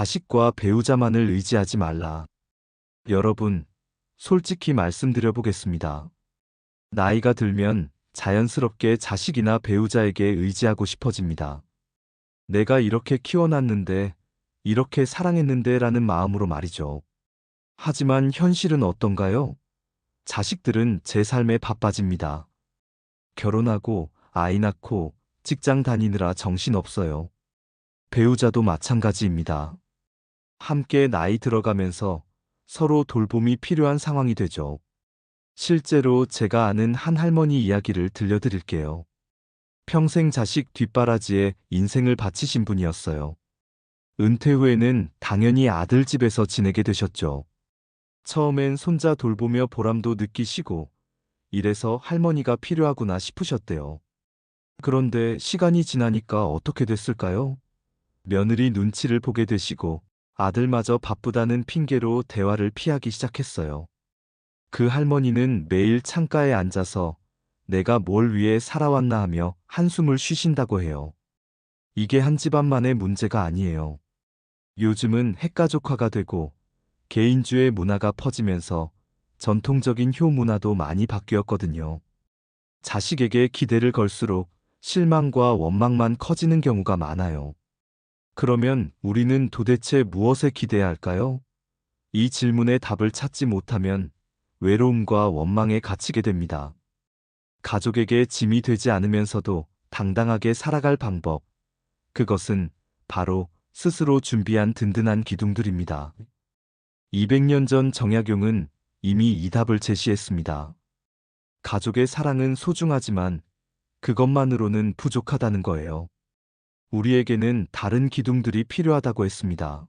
자식과 배우자만을 의지하지 말라. 여러분, 솔직히 말씀드려 보겠습니다. 나이가 들면 자연스럽게 자식이나 배우자에게 의지하고 싶어집니다. 내가 이렇게 키워놨는데, 이렇게 사랑했는데 라는 마음으로 말이죠. 하지만 현실은 어떤가요? 자식들은 제 삶에 바빠집니다. 결혼하고 아이 낳고 직장 다니느라 정신없어요. 배우자도 마찬가지입니다. 함께 나이 들어가면서 서로 돌봄이 필요한 상황이 되죠. 실제로 제가 아는 한 할머니 이야기를 들려드릴게요. 평생 자식 뒷바라지에 인생을 바치신 분이었어요. 은퇴 후에는 당연히 아들 집에서 지내게 되셨죠. 처음엔 손자 돌보며 보람도 느끼시고, 이래서 할머니가 필요하구나 싶으셨대요. 그런데 시간이 지나니까 어떻게 됐을까요? 며느리 눈치를 보게 되시고, 아들마저 바쁘다는 핑계로 대화를 피하기 시작했어요. 그 할머니는 매일 창가에 앉아서 내가 뭘 위해 살아왔나 하며 한숨을 쉬신다고 해요. 이게 한 집안만의 문제가 아니에요. 요즘은 핵가족화가 되고 개인주의 문화가 퍼지면서 전통적인 효 문화도 많이 바뀌었거든요. 자식에게 기대를 걸수록 실망과 원망만 커지는 경우가 많아요. 그러면 우리는 도대체 무엇에 기대해야 할까요? 이 질문에 답을 찾지 못하면 외로움과 원망에 갇히게 됩니다. 가족에게 짐이 되지 않으면서도 당당하게 살아갈 방법. 그것은 바로 스스로 준비한 든든한 기둥들입니다. 200년 전 정약용은 이미 이 답을 제시했습니다. 가족의 사랑은 소중하지만 그것만으로는 부족하다는 거예요. 우리에게는 다른 기둥들이 필요하다고 했습니다.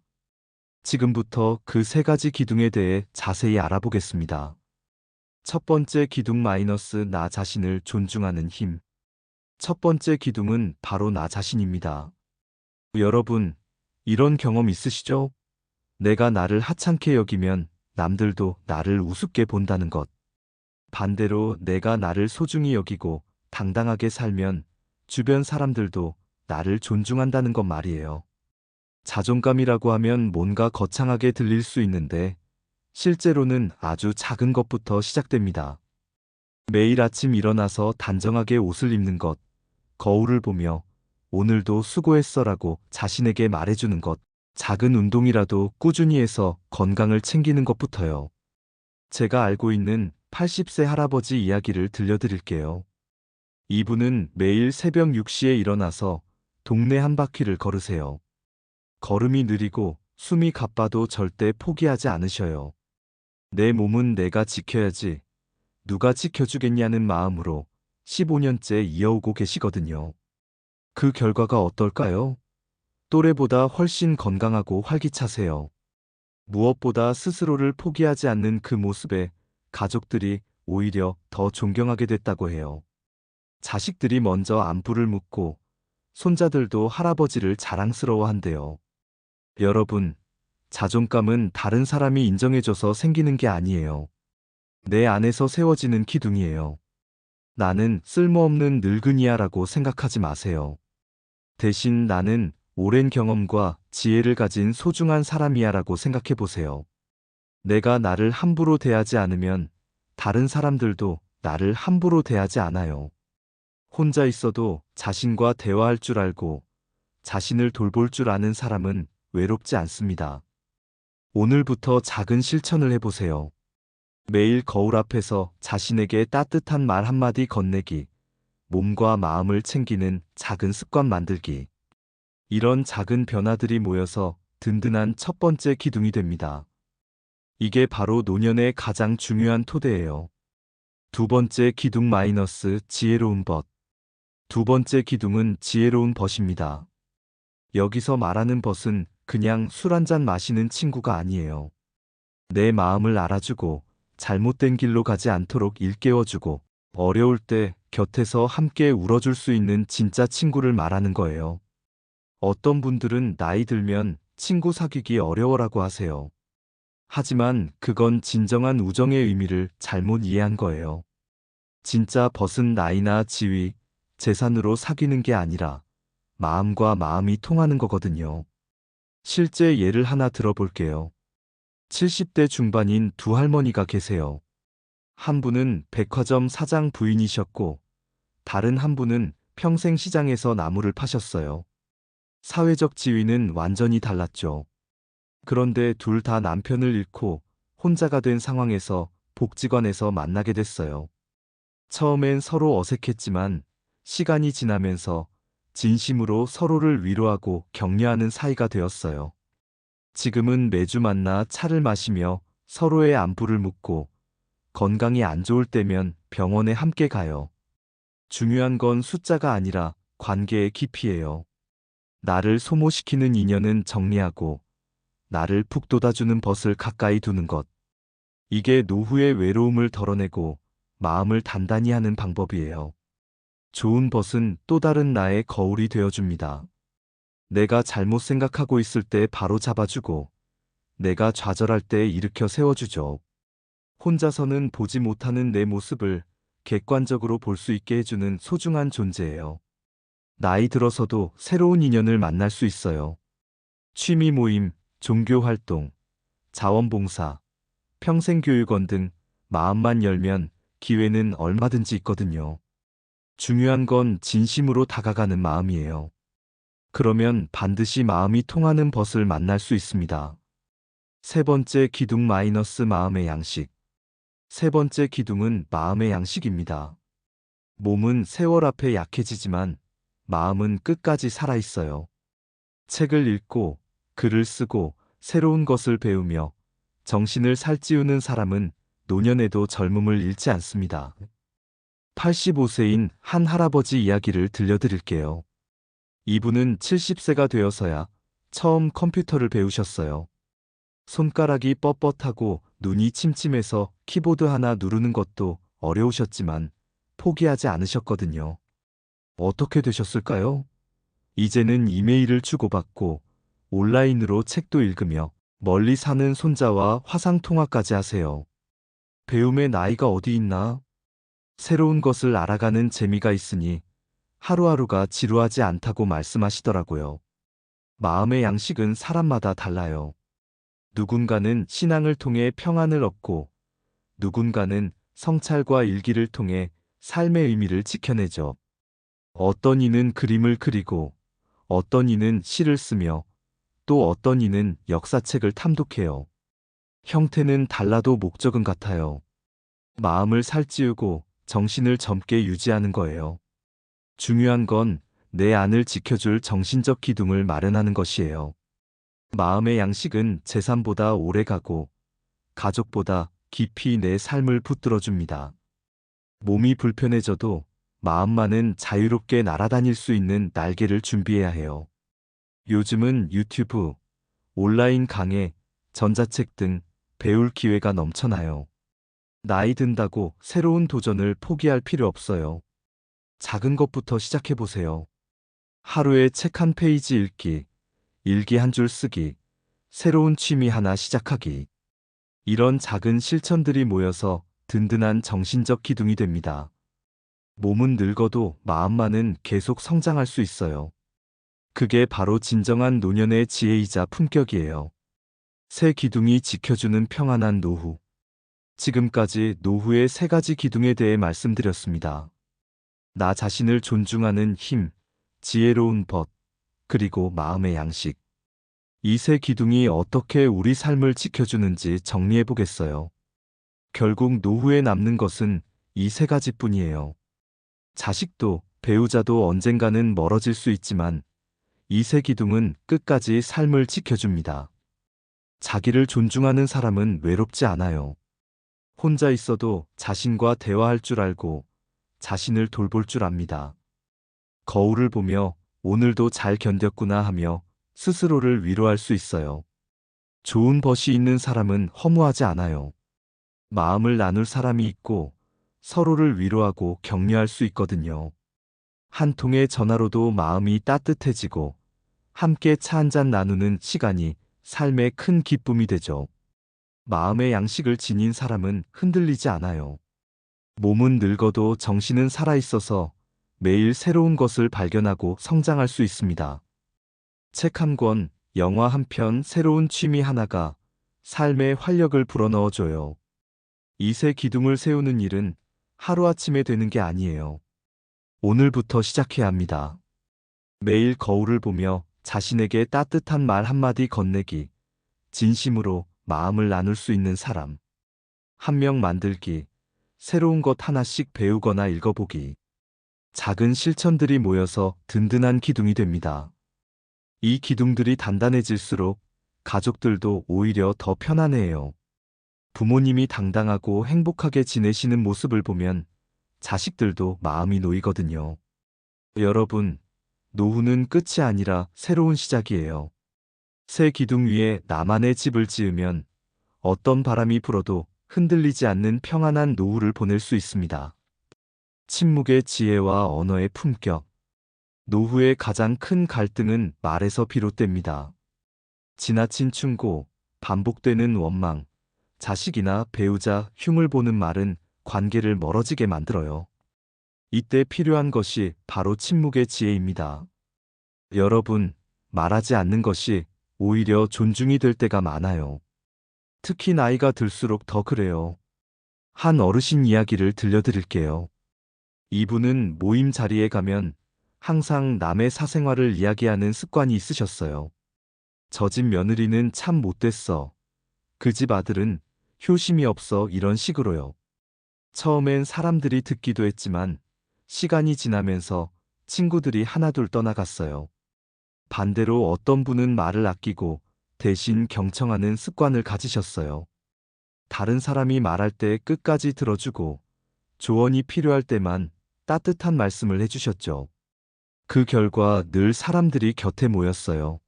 지금부터 그 세 가지 기둥에 대해 자세히 알아보겠습니다. 첫 번째 기둥 마이너스 나 자신을 존중하는 힘. 첫 번째 기둥은 바로 나 자신입니다. 여러분, 이런 경험 있으시죠? 내가 나를 하찮게 여기면 남들도 나를 우습게 본다는 것. 반대로 내가 나를 소중히 여기고 당당하게 살면 주변 사람들도 나를 존중한다는 것 말이에요. 자존감이라고 하면 뭔가 거창하게 들릴 수 있는데 실제로는 아주 작은 것부터 시작됩니다. 매일 아침 일어나서 단정하게 옷을 입는 것, 거울을 보며 오늘도 수고했어라고 자신에게 말해주는 것, 작은 운동이라도 꾸준히 해서 건강을 챙기는 것부터요. 제가 알고 있는 80세 할아버지 이야기를 들려드릴게요. 이분은 매일 새벽 6시에 일어나서 동네 한 바퀴를 걸으세요. 걸음이 느리고 숨이 가빠도 절대 포기하지 않으셔요. 내 몸은 내가 지켜야지. 누가 지켜주겠냐는 마음으로 15년째 이어오고 계시거든요. 그 결과가 어떨까요? 또래보다 훨씬 건강하고 활기차세요. 무엇보다 스스로를 포기하지 않는 그 모습에 가족들이 오히려 더 존경하게 됐다고 해요. 자식들이 먼저 안부를 묻고 손자들도 할아버지를 자랑스러워한대요. 여러분, 자존감은 다른 사람이 인정해줘서 생기는 게 아니에요. 내 안에서 세워지는 기둥이에요. 나는 쓸모없는 늙은이야라고 생각하지 마세요. 대신 나는 오랜 경험과 지혜를 가진 소중한 사람이야라고 생각해 보세요. 내가 나를 함부로 대하지 않으면 다른 사람들도 나를 함부로 대하지 않아요. 혼자 있어도 자신과 대화할 줄 알고 자신을 돌볼 줄 아는 사람은 외롭지 않습니다. 오늘부터 작은 실천을 해보세요. 매일 거울 앞에서 자신에게 따뜻한 말 한마디 건네기, 몸과 마음을 챙기는 작은 습관 만들기. 이런 작은 변화들이 모여서 든든한 첫 번째 기둥이 됩니다. 이게 바로 노년의 가장 중요한 토대예요. 두 번째 기둥 마이너스 지혜로운 벗. 두 번째 기둥은 지혜로운 벗입니다. 여기서 말하는 벗은 그냥 술 한 잔 마시는 친구가 아니에요. 내 마음을 알아주고 잘못된 길로 가지 않도록 일깨워주고 어려울 때 곁에서 함께 울어줄 수 있는 진짜 친구를 말하는 거예요. 어떤 분들은 나이 들면 친구 사귀기 어려워라고 하세요. 하지만 그건 진정한 우정의 의미를 잘못 이해한 거예요. 진짜 벗은 나이나 지위, 재산으로 사귀는 게 아니라 마음과 마음이 통하는 거거든요. 실제 예를 하나 들어볼게요. 70대 중반인 두 할머니가 계세요. 한 분은 백화점 사장 부인이셨고, 다른 한 분은 평생 시장에서 나무를 파셨어요. 사회적 지위는 완전히 달랐죠. 그런데 둘 다 남편을 잃고 혼자가 된 상황에서 복지관에서 만나게 됐어요. 처음엔 서로 어색했지만 시간이 지나면서 진심으로 서로를 위로하고 격려하는 사이가 되었어요. 지금은 매주 만나 차를 마시며 서로의 안부를 묻고 건강이 안 좋을 때면 병원에 함께 가요. 중요한 건 숫자가 아니라 관계의 깊이예요. 나를 소모시키는 인연은 정리하고 나를 푹 돋아주는 벗을 가까이 두는 것. 이게 노후의 외로움을 덜어내고 마음을 단단히 하는 방법이에요. 좋은 벗은 또 다른 나의 거울이 되어줍니다. 내가 잘못 생각하고 있을 때 바로 잡아주고, 내가 좌절할 때 일으켜 세워주죠. 혼자서는 보지 못하는 내 모습을 객관적으로 볼 수 있게 해주는 소중한 존재예요. 나이 들어서도 새로운 인연을 만날 수 있어요. 취미 모임, 종교 활동, 자원봉사, 평생교육원 등 마음만 열면 기회는 얼마든지 있거든요. 중요한 건 진심으로 다가가는 마음이에요. 그러면 반드시 마음이 통하는 벗을 만날 수 있습니다. 세 번째 기둥 마이너스 마음의 양식. 세 번째 기둥은 마음의 양식입니다. 몸은 세월 앞에 약해지지만 마음은 끝까지 살아있어요. 책을 읽고 글을 쓰고 새로운 것을 배우며 정신을 살찌우는 사람은 노년에도 젊음을 잃지 않습니다. 85세인 한 할아버지 이야기를 들려드릴게요. 이분은 70세가 되어서야 처음 컴퓨터를 배우셨어요. 손가락이 뻣뻣하고 눈이 침침해서 키보드 하나 누르는 것도 어려우셨지만 포기하지 않으셨거든요. 어떻게 되셨을까요? 이제는 이메일을 주고받고 온라인으로 책도 읽으며 멀리 사는 손자와 화상통화까지 하세요. 배움의 나이가 어디 있나? 새로운 것을 알아가는 재미가 있으니 하루하루가 지루하지 않다고 말씀하시더라고요. 마음의 양식은 사람마다 달라요. 누군가는 신앙을 통해 평안을 얻고 누군가는 성찰과 일기를 통해 삶의 의미를 지켜내죠. 어떤 이는 그림을 그리고 어떤 이는 시를 쓰며 또 어떤 이는 역사책을 탐독해요. 형태는 달라도 목적은 같아요. 마음을 살찌우고 정신을 젊게 유지하는 거예요. 중요한 건 내 안을 지켜줄 정신적 기둥을 마련하는 것이에요. 마음의 양식은 재산보다 오래 가고 가족보다 깊이 내 삶을 붙들어 줍니다. 몸이 불편해져도 마음만은 자유롭게 날아다닐 수 있는 날개를 준비해야 해요. 요즘은 유튜브, 온라인 강의, 전자책 등 배울 기회가 넘쳐나요. 나이 든다고 새로운 도전을 포기할 필요 없어요. 작은 것부터 시작해보세요. 하루에 책 한 페이지 읽기, 일기 한 줄 쓰기, 새로운 취미 하나 시작하기. 이런 작은 실천들이 모여서 든든한 정신적 기둥이 됩니다. 몸은 늙어도 마음만은 계속 성장할 수 있어요. 그게 바로 진정한 노년의 지혜이자 품격이에요. 새 기둥이 지켜주는 평안한 노후. 지금까지 노후의 세 가지 기둥에 대해 말씀드렸습니다. 나 자신을 존중하는 힘, 지혜로운 벗, 그리고 마음의 양식. 이 세 기둥이 어떻게 우리 삶을 지켜주는지 정리해 보겠어요. 결국 노후에 남는 것은 이 세 가지 뿐이에요. 자식도 배우자도 언젠가는 멀어질 수 있지만 이 세 기둥은 끝까지 삶을 지켜줍니다. 자기를 존중하는 사람은 외롭지 않아요. 혼자 있어도 자신과 대화할 줄 알고 자신을 돌볼 줄 압니다. 거울을 보며 오늘도 잘 견뎠구나 하며 스스로를 위로할 수 있어요. 좋은 벗이 있는 사람은 허무하지 않아요. 마음을 나눌 사람이 있고 서로를 위로하고 격려할 수 있거든요. 한 통의 전화로도 마음이 따뜻해지고 함께 차 한 잔 나누는 시간이 삶의 큰 기쁨이 되죠. 마음의 양식을 지닌 사람은 흔들리지 않아요. 몸은 늙어도 정신은 살아있어서 매일 새로운 것을 발견하고 성장할 수 있습니다. 책 한 권, 영화 한 편, 새로운 취미 하나가 삶에 활력을 불어넣어줘요. 이새 기둥을 세우는 일은 하루아침에 되는 게 아니에요. 오늘부터 시작해야 합니다. 매일 거울을 보며 자신에게 따뜻한 말 한마디 건네기, 진심으로 마음을 나눌 수 있는 사람. 한 명 만들기, 새로운 것 하나씩 배우거나 읽어보기. 작은 실천들이 모여서 든든한 기둥이 됩니다. 이 기둥들이 단단해질수록 가족들도 오히려 더 편안해해요. 부모님이 당당하고 행복하게 지내시는 모습을 보면 자식들도 마음이 놓이거든요. 여러분, 노후는 끝이 아니라 새로운 시작이에요. 새 기둥 위에 나만의 집을 지으면 어떤 바람이 불어도 흔들리지 않는 평안한 노후를 보낼 수 있습니다. 침묵의 지혜와 언어의 품격. 노후의 가장 큰 갈등은 말에서 비롯됩니다. 지나친 충고, 반복되는 원망, 자식이나 배우자 흉을 보는 말은 관계를 멀어지게 만들어요. 이때 필요한 것이 바로 침묵의 지혜입니다. 여러분, 말하지 않는 것이 오히려 존중이 될 때가 많아요. 특히 나이가 들수록 더 그래요. 한 어르신 이야기를 들려드릴게요. 이분은 모임 자리에 가면 항상 남의 사생활을 이야기하는 습관이 있으셨어요. 저 집 며느리는 참 못됐어. 그 집 아들은 효심이 없어 이런 식으로요. 처음엔 사람들이 듣기도 했지만 시간이 지나면서 친구들이 하나둘 떠나갔어요. 반대로 어떤 분은 말을 아끼고 대신 경청하는 습관을 가지셨어요. 다른 사람이 말할 때 끝까지 들어주고 조언이 필요할 때만 따뜻한 말씀을 해주셨죠. 그 결과 늘 사람들이 곁에 모였어요.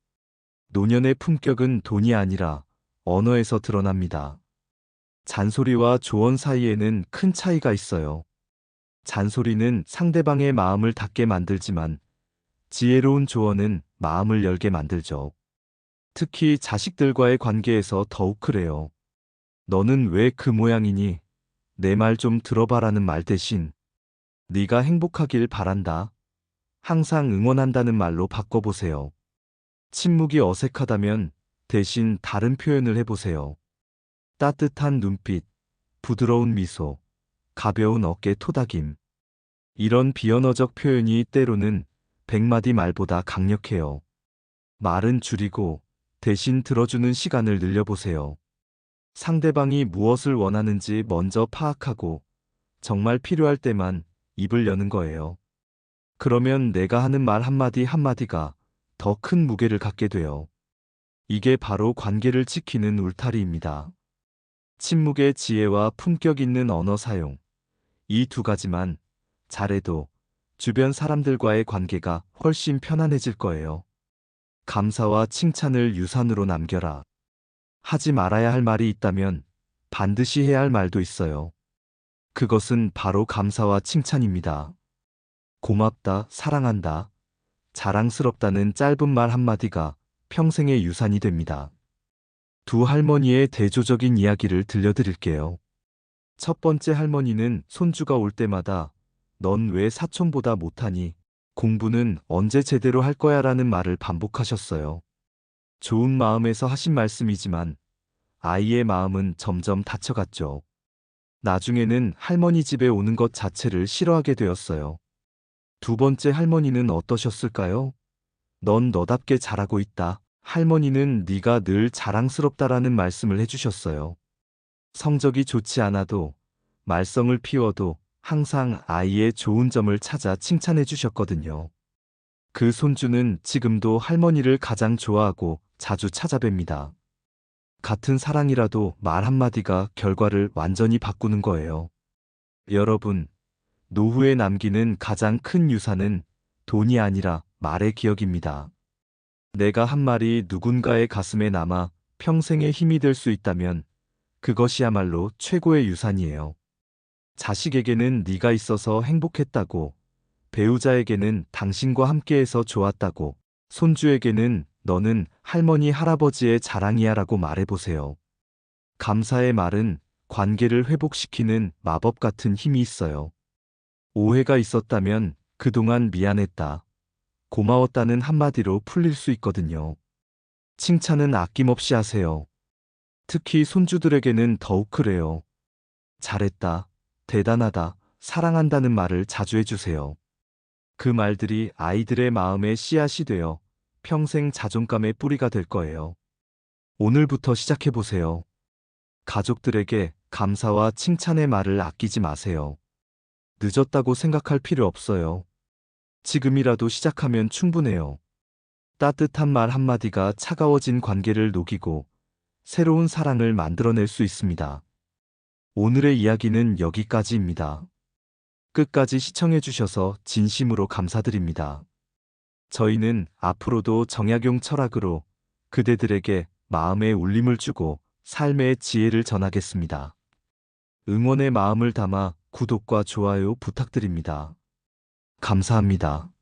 노년의 품격은 돈이 아니라 언어에서 드러납니다. 잔소리와 조언 사이에는 큰 차이가 있어요. 잔소리는 상대방의 마음을 닫게 만들지만 지혜로운 조언은 마음을 열게 만들죠. 특히 자식들과의 관계에서 더욱 그래요. 너는 왜 그 모양이니? 내 말 좀 들어봐라는 말 대신 네가 행복하길 바란다. 항상 응원한다는 말로 바꿔보세요. 침묵이 어색하다면 대신 다른 표현을 해보세요. 따뜻한 눈빛, 부드러운 미소, 가벼운 어깨 토닥임. 이런 비언어적 표현이 때로는 백마디 말보다 강력해요. 말은 줄이고 대신 들어주는 시간을 늘려보세요. 상대방이 무엇을 원하는지 먼저 파악하고 정말 필요할 때만 입을 여는 거예요. 그러면 내가 하는 말 한마디 한마디가 더 큰 무게를 갖게 돼요. 이게 바로 관계를 지키는 울타리입니다. 침묵의 지혜와 품격 있는 언어 사용. 이 두 가지만 잘해도 주변 사람들과의 관계가 훨씬 편안해질 거예요. 감사와 칭찬을 유산으로 남겨라. 하지 말아야 할 말이 있다면 반드시 해야 할 말도 있어요. 그것은 바로 감사와 칭찬입니다. 고맙다, 사랑한다, 자랑스럽다는 짧은 말 한마디가 평생의 유산이 됩니다. 두 할머니의 대조적인 이야기를 들려드릴게요. 첫 번째 할머니는 손주가 올 때마다 넌 왜 사촌보다 못하니? 공부는 언제 제대로 할 거야? 라는 말을 반복하셨어요. 좋은 마음에서 하신 말씀이지만 아이의 마음은 점점 다쳐갔죠. 나중에는 할머니 집에 오는 것 자체를 싫어하게 되었어요. 두 번째 할머니는 어떠셨을까요? 넌 너답게 잘하고 있다. 할머니는 네가 늘 자랑스럽다라는 말씀을 해주셨어요. 성적이 좋지 않아도 말썽을 피워도 항상 아이의 좋은 점을 찾아 칭찬해 주셨거든요. 그 손주는 지금도 할머니를 가장 좋아하고 자주 찾아뵙니다. 같은 사랑이라도 말 한마디가 결과를 완전히 바꾸는 거예요. 여러분, 노후에 남기는 가장 큰 유산은 돈이 아니라 말의 기억입니다. 내가 한 말이 누군가의 가슴에 남아 평생의 힘이 될 수 있다면 그것이야말로 최고의 유산이에요. 자식에게는 네가 있어서 행복했다고, 배우자에게는 당신과 함께해서 좋았다고, 손주에게는 너는 할머니 할아버지의 자랑이야라고 말해보세요. 감사의 말은 관계를 회복시키는 마법 같은 힘이 있어요. 오해가 있었다면 그동안 미안했다. 고마웠다는 한마디로 풀릴 수 있거든요. 칭찬은 아낌없이 하세요. 특히 손주들에게는 더욱 그래요. 잘했다, 대단하다, 사랑한다는 말을 자주 해주세요. 그 말들이 아이들의 마음에 씨앗이 되어 평생 자존감의 뿌리가 될 거예요. 오늘부터 시작해보세요. 가족들에게 감사와 칭찬의 말을 아끼지 마세요. 늦었다고 생각할 필요 없어요. 지금이라도 시작하면 충분해요. 따뜻한 말 한마디가 차가워진 관계를 녹이고 새로운 사랑을 만들어낼 수 있습니다. 오늘의 이야기는 여기까지입니다. 끝까지 시청해주셔서 진심으로 감사드립니다. 저희는 앞으로도 정약용 철학으로 그대들에게 마음의 울림을 주고 삶의 지혜를 전하겠습니다. 응원의 마음을 담아 구독과 좋아요 부탁드립니다. 감사합니다.